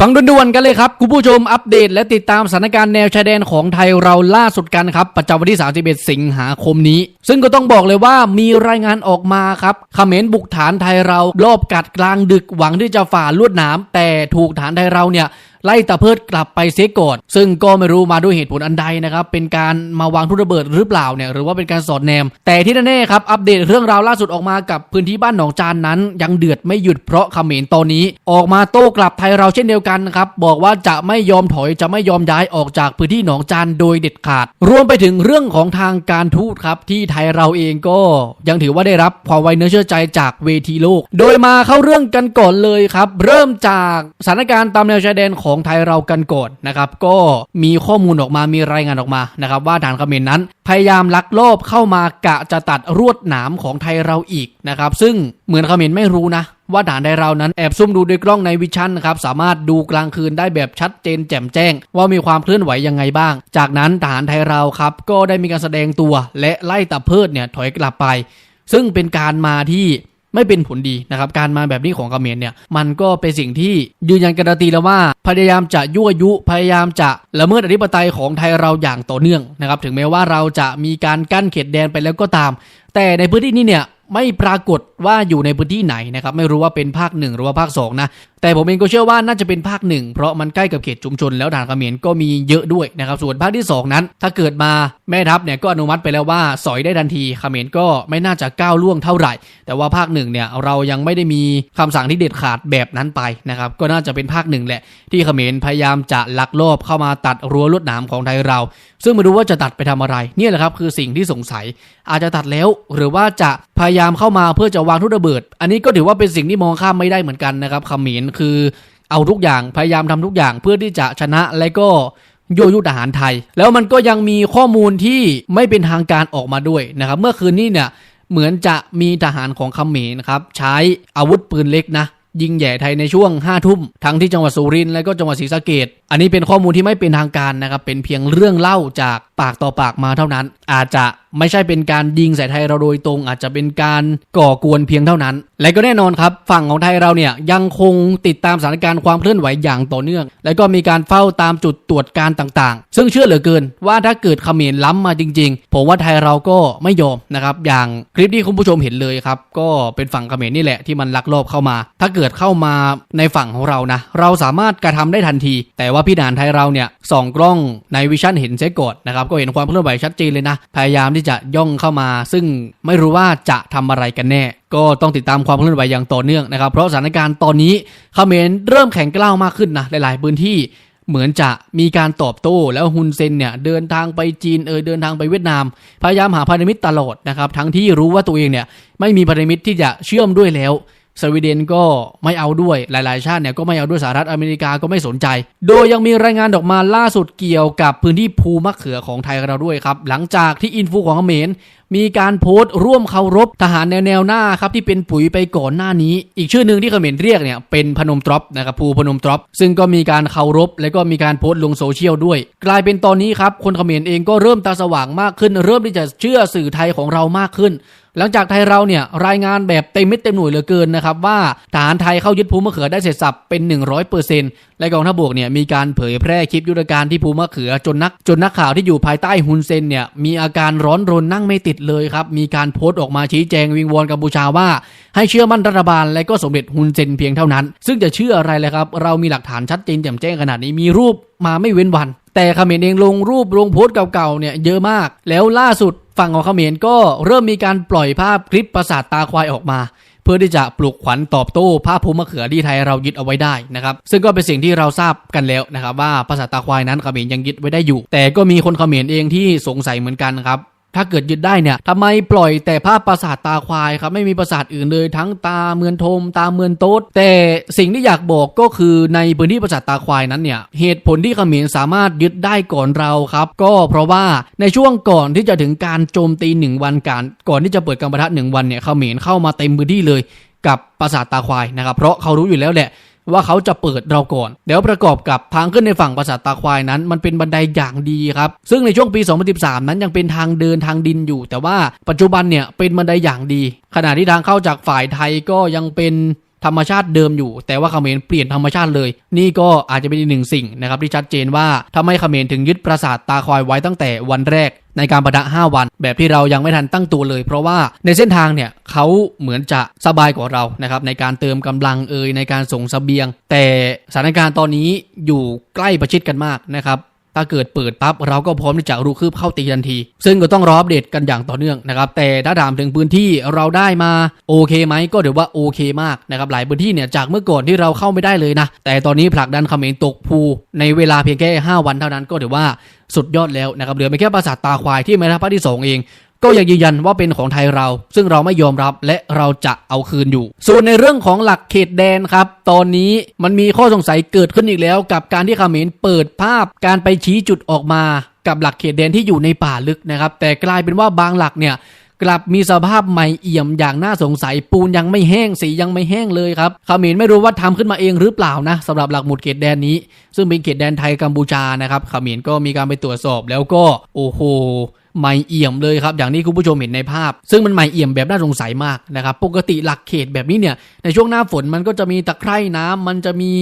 ฟังด่วนๆกันเลยครับ คุณผู้ชมอัปเดตและติดตามสถานการณ์แนวชายแดนของไทยเราล่าสุดกันครับ ประจำวันที่ 31 สิงหาคมนี้ ซึ่งก็ต้องบอกเลยว่ามีรายงานออกมาครับเขมรบุกฐานไทยเรารอบกัดกลางดึกหวังที่จะฝ่าลวดหนามแต่ถูกฐานไทยเราเนี่ย ไล่ตะเพิดกลับไปเสียก่อนซึ่งก็ไม่รู้มาด้วยเหตุผลอันใดนะครับเป็นการมาวางทุนระเบิดหรือเปล่าเนี่ยหรือว่าเป็นการสอดแนม แต่ที่แน่ๆครับอัปเดตเรื่องราวล่าสุดออกมากับพื้นที่บ้านหนองจานนั้น ยังเดือดไม่หยุดเพราะเขมรตอนนี้ ออกมาโต้กลับไทยเราเช่นเดียวกันครับบอกว่าจะไม่ยอมถอยจะไม่ยอมย้ายออกจากพื้นที่หนองจานโดยเด็ดขาด รวมไปถึงเรื่องของทางการทูตครับที่ไทยเราเองก็ยังถือว่าได้รับความไว้เนื้อเชื่อใจจากเวทีโลก โดยมาเข้าเรื่องกันก่อนเลยครับ เริ่มจากสถานการณ์ตามแนวชายแดนของของไทยเรากันก่อนนะครับก็มีข้อมูลออกมามีรายงานออกมานะครับว่าฐานเขมรนั้น พยายามลักลอบเข้ามากะจะตัดรวดหนามของไทยเราอีกนะครับซึ่งเหมือนเขมรไม่รู้นะว่าฐานไทยเรานั้นแอบซุ่มดูด้วยกล้องในวิชั่นนะครับสามารถดูกลางคืนได้แบบชัดเจนแจ่มแจ้ง ว่ามีความเคลื่อนไหวยังไงบ้าง จากนั้นทหารไทยเราครับก็ได้มีการแสดงตัว และไล่ตะเพิดเนี่ยถอยกลับไป ซึ่งเป็นการมาที่ ไม่เป็นผลดีนะครับการมาแบบนี้ของเขมรเนี่ยมันก็เป็นสิ่งที่ยืนยันการันตีแล้วว่า พยายามจะยั่วยุพยายามจะละเมิดอธิปไตยของไทยเราอย่างต่อเนื่องนะครับถึงแม้ว่าเราจะมีการกั้นเขตแดนไปแล้วก็ตาม แต่ในพื้นที่นี้เนี่ยไม่ปรากฏว่าอยู่ในพื้นที่ไหนนะครับไม่รู้ว่าเป็นภาคหนึ่งหรือว่าภาคสองนะ แต่ผมเองก็เชื่อว่าน่าจะเป็นภาคหนึ่งเพราะมันใกล้กับเขตชุมชนแล้วด่านเขมรก็มีเยอะด้วยนะครับส่วนภาคที่ 2 นั้น ถ้าเกิดมาแม่ทัพเนี่ยก็อนุมัติไปแล้วว่าสอยได้ทันทีเขมรก็ไม่น่าจะก้าวล่วงเท่าไหร่ แต่ว่าภาคหนึ่งเนี่ยเรายังไม่ได้มีคำสั่งที่เด็ดขาดแบบนั้นไปนะครับก็น่าจะเป็นภาคหนึ่งแหละที่เขมรพยายามจะลักลอบเข้ามาตัดรั้วลวดหนามของไทยเรา ซึ่งไม่รู้ว่าจะตัดไปทำอะไรเนี่ยแหละครับคือสิ่งที่สงสัย อาจจะตัดแล้ว หรือว่าจะพยายามเข้ามาเพื่อจะวางทุนระเบิด อันนี้ก็ถือว่าเป็นสิ่งที่มองข้ามไม่ได้เหมือนกันนะครับเขมรคือเอาทุกอย่างพยายามทำทุกอย่างเพื่อที่จะชนะและก็โยยุทหารไทย แล้วมันก็ยังมีข้อมูลที่ไม่เป็นทางการออกมาด้วยนะครับ เมื่อคืนนี้เนี่ยเหมือนจะมีทหารของเขมรนะครับใช้อาวุธปืนเล็กนะยิงแย่ไทยในช่วง5้าทุ่มทั้งที่จังหวัดสุรินทร์และก็จังหวัดศรีสะเกดอันนี้เป็นข้อมูลที่ไม่เป็นทางการนะครับเป็นเพียงเรื่องเล่าจากปากต่อปากมาเท่านั้น อาจจะไม่ใช่เป็นการยิงใส่ไทยเราโดยตรง อาจจะเป็นการก่อกวนเพียงเท่านั้น และก็แน่นอนครับ ฝั่งของไทยเราเนี่ยยังคงติดตามสถานการณ์ความเคลื่อนไหวอย่างต่อเนื่อง และก็มีการเฝ้าตามจุดตรวจการต่างๆ ซึ่งเชื่อเหลือเกินว่าถ้าเกิดเขมรล้ำมาจริง ๆ ผมว่าไทยเราก็ไม่ยอมนะครับอย่างคลิปที่คุณผู้ชมเห็นเลยครับก็เป็นฝั่งเขมรนี่แหละที่มันลักลอบเข้ามา ถ้าเกิดเข้ามาในฝั่งของเรานะเราสามารถกระทำได้ทันที แต่ว่าพี่ด่านไทยเราเนี่ยส่องกล้องในวิชั่นเห็นเซก่อนนะครับก็เห็นความเคลื่อนไหวชัดเจนเลยนะพยายามที่จะย่องเข้ามา ซึ่งไม่รู้ว่าจะทำอะไรกันแน่ ก็ต้องติดตามความเคลื่อนไหวอย่างต่อเนื่องนะครับ เพราะสถานการณ์ตอนนี้เขมรเริ่มแข็งกล้าวมากขึ้นนะหลาย ๆ พื้นที่เหมือนจะมีการตอบโต้แล้วฮุนเซนเนี่ยเดินทางไปจีนเออเดินทางไปเวียดนาม พยายามหาพันธมิตรตลอดนะครับทั้งที่รู้ว่าตัวเองเนี่ยไม่มีพันธมิตรที่จะเชื่อมด้วยแล้ว สวีเดนก็ไม่เอาด้วยหลาย ๆ ชาติเนี่ยก็ไม่เอาด้วยสหรัฐอเมริกาก็ไม่สนใจ โดยยังมีรายงานออกมาล่าสุดเกี่ยวกับพื้นที่ภูมะเขือของไทยเราด้วยครับ หลังจากที่อินฟูของเขมร มีการโพสต์ร่วมเคารพทหารแนวแนวหน้าครับที่เป็นปุ๋ยไปก่อนหน้านี้ อีกชื่อหนึ่งที่เขมรเรียกเนี่ยเป็นพนมตรอปนะครับภูพนมตรอปซึ่งก็มีการเคารพ และก็มีการโพสต์ลงโซเชียลด้วย กลายเป็นตอนนี้ครับคนเขมรเองก็เริ่มตาสว่างมากขึ้น เริ่มที่จะเชื่อสื่อไทยของเรามากขึ้นหลังจากไทยเราเนี่ยรายงานแบบเต็มเม็ดเต็มหน่วยเหลือเกินนะครับว่าทหารไทยเข้ายึดภูมมะเขือได้เสร็จสับเป็น 100%และกองทัพบกเนี่ยมีการเผยแพร่คลิปยุทธการที่ภูมะเขือจนนักจนนักข่าวที่อยู่ภายใต้ฮุนเซนเนี่ยมีอาการร้อนรนนั่งไม่ติดเลยครับ มีการโพสต์ออกมาชี้แจงวิงวอนกัมพูชาว่า ให้เชื่อมั่นรัฐบาลและก็สมเด็จฮุนเซนเพียงเท่านั้น ซึ่งจะเชื่ออะไรเลยครับ เรามีหลักฐานชัดเจนแจ่มแจ้งขนาดนี้มีรูปมาไม่เว้นวัน แต่เขมรเองลงรูปลงโพสต์เก่าๆเนี่ยเยอะมาก แล้วล่าสุดฝั่งของเขมรก็เริ่มมีการปล่อยภาพคลิปประสาทตาควายออกมาเพื่อที่จะปลุกขวัญตอบโต้ภาพภูมิมะเขือที่ไทยเรายึดเอาไว้ได้นะครับ ซึ่งก็เป็นสิ่งที่เราทราบกันแล้วนะครับ ว่าภาษาตาควายนั้นเขมรยังยึดไว้ได้อยู่ แต่ก็มีคนเขมรเองที่สงสัยเหมือนกันครับ ถ้าเกิดยึดได้เนี่ยทำไมปล่อยแต่ภาพปราสาทตาควายครับไม่มีปราสาทอื่นเลยทั้งตาเมือนทม ตาเมือนโต๊ดแต่สิ่งที่อยากบอกก็คือในพื้นที่ปราสาทตาควายนั้นเนี่ยเหตุผลที่เขมรสามารถยึดได้ก่อนเราครับ ก็เพราะว่าในช่วงก่อนที่จะถึงการโจมตีหนึ่งวันการก่อนที่จะเปิดการประทะหนึ่งวันเนี่ยเขมรเข้ามาเต็มพื้นที่เลยกับปราสาทตาควายนะครับเพราะเขารู้อยู่แล้วแหละ ว่าเขาจะเปิดเราก่อน เดี๋ยวประกอบกับทางขึ้นในฝั่งปราสาทตาควายนั้น มันเป็นบันไดอย่างดีครับ ซึ่งในช่วงปี 2013 นั้นยังเป็นทางเดินทางดินอยู่ แต่ว่าปัจจุบันเนี่ยเป็นบันไดอย่างดี ขณะที่ทางเข้าจากฝ่ายไทยก็ยังเป็น ธรรมชาติเดิมอยู่ แต่ว่าเขมรเปลี่ยนธรรมชาติเลย นี่ก็อาจจะเป็นอีกหนึ่งสิ่งนะครับที่ชัดเจนว่าทำไมเขมรถึงยึดปราสาทตาคอยไว้ตั้งแต่วันแรกในการประทะ5 วัน แบบที่เรายังไม่ทันตั้งตัวเลย เพราะว่าในเส้นทางเนี่ยเขาเหมือนจะสบายกว่าเรานะครับในการเติมกำลังเอ่ยในการส่งเสบียง แต่สถานการณ์ตอนนี้อยู่ใกล้ประชิดกันมากนะครับ ถ้าเกิดเปิดปั๊บเราก็พร้อมที่จะรุกคืบเข้าตีทันที ซึ่งก็ต้องรออัปเดตกันอย่างต่อเนื่องนะครับแต่ถ้าถามถึงพื้นที่เราได้มาโอเคไหมก็ถือว่าโอเคมากนะครับหลายพื้นที่เนี่ยจากเมื่อก่อนที่เราเข้าไม่ได้เลยนะแต่ตอนนี้ผลักดันเขมรตกภูในเวลาเพียงแค่ 5 วันเท่านั้นก็ถือว่าสุดยอดแล้วนะครับเหลือไม่แค่ปราสาทตาควายที่แม่ทัพภาคที่สองเอง ก็ยังยืนยันว่าเป็นของไทยเรา ซึ่งเราไม่ยอมรับและเราจะเอาคืนอยู่ ส่วนในเรื่องของหลักเขตแดนครับ ตอนนี้มันมีข้อสงสัยเกิดขึ้นอีกแล้ว กับการที่เขมรเปิดภาพการไปชี้จุดออกมา กับหลักเขตแดนที่อยู่ในป่าลึกนะครับ แต่กลายเป็นว่าบางหลักเนี่ยกลับมีสภาพใหม่เอี่ยมอย่างน่าสงสัยปูนยังไม่แห้งสียังไม่แห้งเลยครับเขมรไม่รู้ว่าทำขึ้นมาเองหรือเปล่านะสำหรับหลักหมุดเขตแดนนี้ ซึ่งเป็นเขตแดนไทยกัมพูชานะครับเขมรก็มีการไปตรวจสอบแล้วก็โอ้โห ใหม่เอี่ยมเลยครับอย่างที่คุณผู้ชมเห็นในภาพ ซึ่งมันใหม่เอี่ยมแบบน่าสงสัยมากนะครับปกติหลักเขตแบบนี้เนี่ยในช่วงหน้าฝนมันก็จะมีตะไคร่น้ำมันจะมี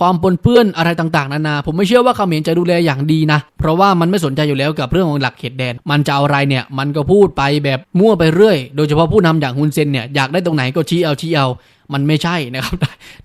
ความปนเปื้อนอะไรต่างๆนานา ผมไม่เชื่อว่าเขมรจะดูแลอย่างดีนะ เพราะว่ามันไม่สนใจอยู่แล้วกับเรื่องของหลักเขตแดน มันจะเอาอะไรเนี่ย มันก็พูดไปแบบมั่วไปเรื่อย โดยเฉพาะผู้นำอย่างฮุนเซนเนี่ยอยากได้ตรงไหนก็ชี้เอาชี้เอา มันไม่ใช่นะครับ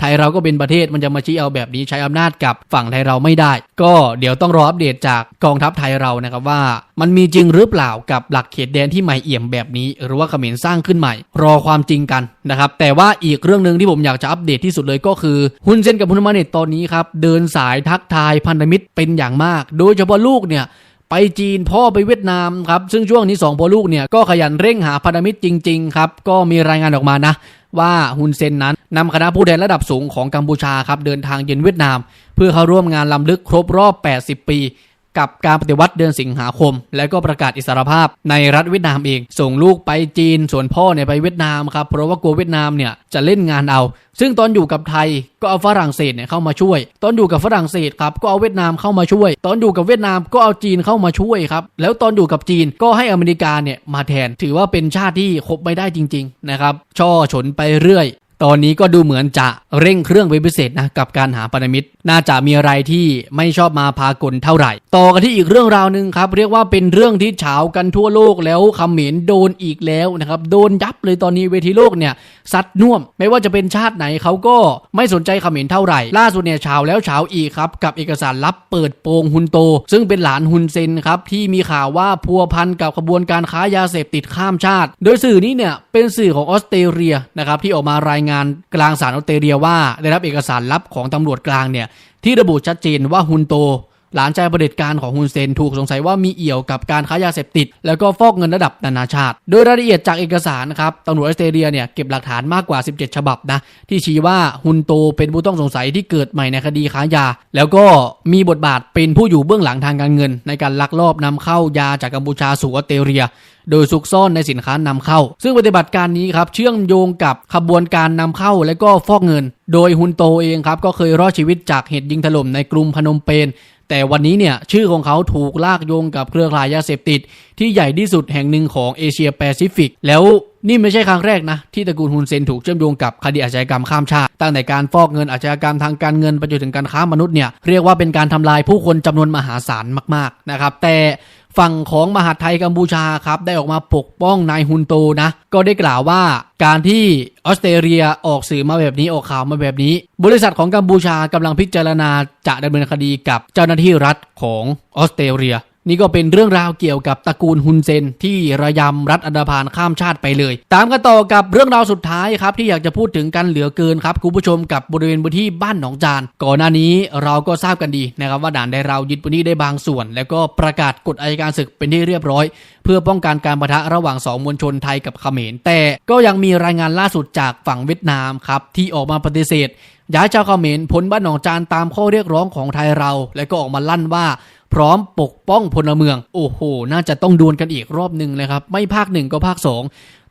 ไทยเราก็เป็นประเทศมันจะมาชี้เอาแบบนี้ใช้อำนาจกับฝั่งไทยเราไม่ได้ ก็เดี๋ยวต้องรออัปเดตจากกองทัพไทยเรานะครับว่า มันมีจริงหรือเปล่ากับหลักเขตแดนที่ใหม่เอี่ยมแบบนี้ หรือว่าเขมรสร้างขึ้นใหม่ รอความจริงกันนะครับแต่ว่าอีกเรื่องหนึ่งที่ผมอยากจะอัปเดตที่สุดเลยก็คือฮุนเซนกับฮุนมาเนตตอนนี้ครับเดินสายทักทายพันธมิตรเป็นอย่างมาก โดยเฉพาะลูกเนี่ยไปจีนพ่อไปเวียดนามครับ ซึ่งช่วงนี้2พ่อลูกเนี่ยก็ขยันเร่งหาพันธมิตรจริง ๆ ครับ ก็มีรายงานออกมานะ ว่าฮุนเซนนั้นนำคณะผู้แทนระดับสูงของกัมพูชาครับเดินทางเยือนเวียดนาม เพื่อเข้าร่วมงานลำลึกครบรอบ 80 ปี กับการปฏิวัติเดือนสิงหาคม และก็ประกาศอิสรภาพในรัฐเวียดนามเอง ส่งลูกไปจีน ส่วนพ่อเนี่ยไปเวียดนามครับ เพราะว่ากลัวเวียดนามเนี่ยจะเล่นงานเอา ซึ่งตอนอยู่กับไทยก็เอาฝรั่งเศสเนี่ยเข้ามาช่วย ตอนอยู่กับฝรั่งเศสครับก็เอาเวียดนามเข้ามาช่วย ตอนอยู่กับเวียดนามก็เอาจีนเข้ามาช่วยครับ แล้วตอนอยู่กับจีนก็ให้อเมริกาเนี่ยมาแทน ถือว่าเป็นชาติที่คบไม่ได้จริง ๆ นะครับ ช่อฉนไปเรื่อย ตอนนี้ก็ดูเหมือนจะเร่งเครื่องเป็นพิเศษนะกับการหาพันมิตร น่าจะมีอะไรที่ไม่ชอบมาพากลเท่าไหร่ ต่อกันที่อีกเรื่องราวหนึ่งครับ เรียกว่าเป็นเรื่องที่เฉากันทั่วโลกแล้วเขมรโดนอีกแล้วนะครับโดนยับเลยตอนนี้เวทีโลกเนี่ยซัดน่วม ไม่ว่าจะเป็นชาติไหนเขาก็ไม่สนใจเขมรเท่าไหร่ ล่าสุดเนี่ยเฉาแล้วเฉาอีกครับกับเอกสารลับเปิดโปงฮุนโต ซึ่งเป็นหลานฮุนเซนครับที่มีข่าวว่าพัวพันกับขบวนการค้ายาเสพติดข้ามชาติ โดยสื่อนี้เนี่ยเป็นสื่อของออสเตรเลียนะครับที่ออกมารายงานกลางสารออสเตรเลียว่าได้รับเอกสารลับของตำรวจกลางเนี่ยที่ระบุชัดเจนว่าฮุนโต หลานชายประเผด็จการของฮุนเซนถูกสงสัยว่ามีเอี่ยวกับการค้ายาเสพติด แล้วก็ฟอกเงินระดับนานาชาติ โดยรายละเอียดจากเอกสารนะครับตำรวจออสเตรเลียเนี่ยเก็บหลักฐานมากกว่า 17 ฉบับนะที่ชี้ว่าฮุนโตเป็นผู้ต้องสงสัยที่เกิดใหม่ในคดีค้ายา แล้วก็มีบทบาทเป็นผู้อยู่เบื้องหลังทางการเงิน ในการลักลอบนำเข้ายาจากกัมพูชาสู่ออสเตรเลียโดยซุกซ่อนในสินค้านำเข้า ซึ่งปฏิบัติการนี้ครับเชื่อมโยงกับขบวนการนำเข้าและก็ฟอกเงิน โดยฮุนโตเองครับก็เคยรอดชีวิตจากเหตุยิงถล่มในกรุงพนมเปญ แต่วันนี้เนี่ยชื่อของเขาถูกลากโยงกับเครือข่ายยาเสพติด ที่ใหญ่ที่สุดแห่งหนึ่งของเอเชียแปซิฟิก แล้วนี่ไม่ใช่ครั้งแรกนะ ที่ตระกูลฮุนเซนถูกเชื่อมโยงกับคดีอาชญากรรมข้ามชาติ ตั้งแต่การฟอกเงินอาชญากรรมทางการเงินไปจนถึงการค้ามนุษย์เนี่ยเรียกว่าเป็นการทำลายผู้คนจำนวนมหาศาลมากๆนะครับแต่ ฝั่งของมหาไทยกัมพูชาครับได้ออกมาปกป้องนายฮุนโตนะ ก็ได้กล่าวว่าการที่ออสเตรเลียออกสื่อมาแบบนี้ออกข่าวมาแบบนี้ บริษัทของกัมพูชากำลังพิจารณาจะดำเนินคดีกับเจ้าหน้าที่รัฐของออสเตรเลีย นี่ก็เป็นเรื่องราวเกี่ยวกับตระกูลฮุนเซนที่ระยำรัฐอันดาพานข้ามชาติไปเลย ตามกันต่อกับเรื่องราวสุดท้ายครับที่อยากจะพูดถึงกันเหลือเกินครับคุณผู้ชมกับบริเวณพื้นที่บ้านหนองจาน ก่อนหน้านี้เราก็ทราบกันดีนะครับว่าด่านได้เรายึดพื้นที่ได้บางส่วน แล้วก็ประกาศกฎอัยการศึกเป็นที่เรียบร้อย เพื่อป้องกันการปะทะระหว่างสองมวลชนไทยกับเขมร แต่ก็ยังมีรายงานล่าสุดจากฝั่งเวียดนามครับที่ออกมาปฏิเสธย้ายชาวเขมรพ้นบ้านหนองจานตามข้อเรียกร้องของไทยเรา และก็ออกมาลั่นว่า พร้อมปกป้องพลเมือง โอ้โห น่าจะต้องดวลกันอีกรอบหนึ่งเลยครับ ไม่ภาคหนึ่งก็ภาคสอง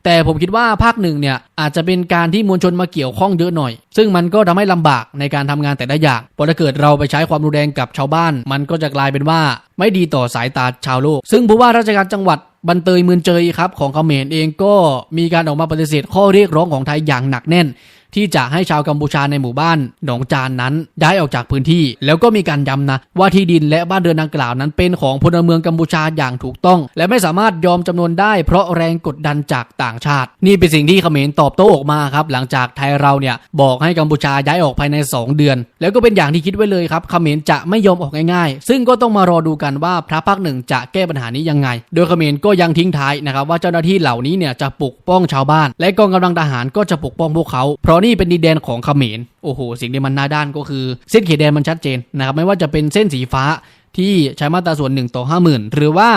แต่ผมคิดว่าภาคหนึ่งเนี่ยอาจจะเป็นการที่มวลชนมาเกี่ยวข้องเยอะหน่อย ซึ่งมันก็ทำให้ลำบากในการทำงานแต่ละอย่างพราะถ้าเกิดเราไปใช้ความรุนแรงกับชาวบ้าน มันก็จะกลายเป็นว่าไม่ดีต่อสายตาชาวโลก ซึ่งผู้ว่าราชการจังหวัดบันเตยเมืองเจยครับของเขมรเองก็มีการออกมาปฏิเสธข้อเรียกร้องของไทยอย่างหนักแน่น ที่จะให้ชาวกัมพูชาในหมู่บ้านหนองจานนั้นย้ายออกจากพื้นที่ แล้วก็มีการย้ำนะว่าที่ดินและบ้านเรือนดังกล่าวนั้นเป็นของพลเมืองกัมพูชาอย่างถูกต้อง และไม่สามารถยอมจำนวนได้เพราะแรงกดดันจากต่างชาติ นี่เป็นสิ่งที่เขมรตอบโต้ออกมาครับหลังจากไทยเราเนี่ยบอกให้กัมพูชาย้ายออกภายใน 2 เดือน แล้วก็เป็นอย่างที่คิดไว้เลยครับเขมรจะไม่ยอมออกง่ายๆ ซึ่งก็ต้องมารอดูกันว่าพระภาคหนึ่งจะแก้ปัญหานี้ยังไง โดยเขมรก็ยังทิ้งท้ายนะครับว่าเจ้าหน้าที่เหล่านี้เนี่ยจะปกป้องชาวบ้าน และกองกำลังทหารก็จะปกป้องพวกเขา เพราะนี่เป็นดินแดนของเขมรโอ้โหสิ่งที่มันน่าด้านก็คือเส้นเขตแดนมันชัดเจนนะครับไม่ว่าจะเป็นเส้นสีฟ้าที่ใช้มาตราส่วน1ต่อ50,000 หรือว่า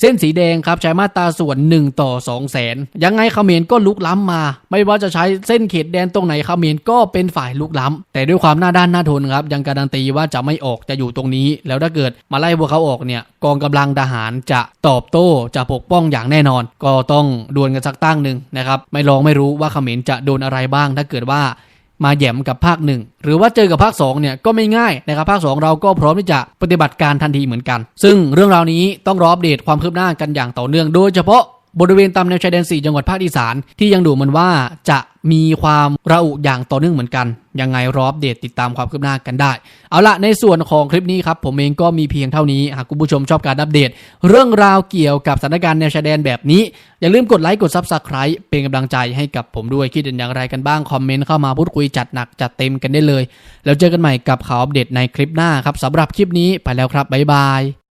เส้นสีแดงครับใช้มาตราส่วน 1 ต่อ2 0 0แสน ยังไงเขมรก็ลุกล้ำมา ไม่ว่าจะใช้เส้นเขตแดนตรงไหนเขมรก็เป็นฝ่ายลุกล้ำ แต่ด้วยความหน้าด้านหน้าทนครับยังการันตีว่าจะไม่ออกจะอยู่ตรงนี้ แล้วถ้าเกิดมาไล่พวกเขาออกเนี่ยกองกำลังทหารจะตอบโต้จะปกป้องอย่างแน่นอน ก็ต้องดวลกันสักตั้งหนึ่งนะครับไม่ลองไม่รู้ว่าเขมรจะโดนอะไรบ้าง ถ้าเกิดว่า มาแย่มกับภาคหนึ่งหรือว่าเจอกับภาค2เนี่ยก็ไม่ง่ายนะครับภาค 2 เราก็พร้อมที่จะปฏิบัติการทันทีเหมือนกัน ซึ่งเรื่องราวนี้ต้องรออัปเดตความคืบหน้ากันอย่างต่อเนื่องโดยเฉพาะ บริเวณตามแนวชายแดน 4 จังหวัดภาคอีสาน ที่ยังดูเหมันว่าจะมีความระอุอย่างต่อเนื่องเหมือนกัน ยังไงรออัปเดตติดตามความคืบหน้ากันได้ เอาละในส่วนของคลิปนี้ครับ ผมเองก็มีเพียงเท่านี้ หากคุณผู้ชมชอบการอัปเดต เรื่องราวเกี่ยวกับสถานการณ์แนวชายแดนแบบนี้ อย่าลืมกดไลค์กด Subscribe เป็นกำลังใจให้กับผมด้วยคิดเห็นอย่างไรกันบ้างคอมเมนต์เข้ามาพูดคุยจัดหนักจัดเต็มกันได้เลย แล้วเจอกันใหม่กับข่าวอัปเดตในคลิปหน้าครับสำหรับคลิปนี้ไปแล้วครับบ๊ายบาย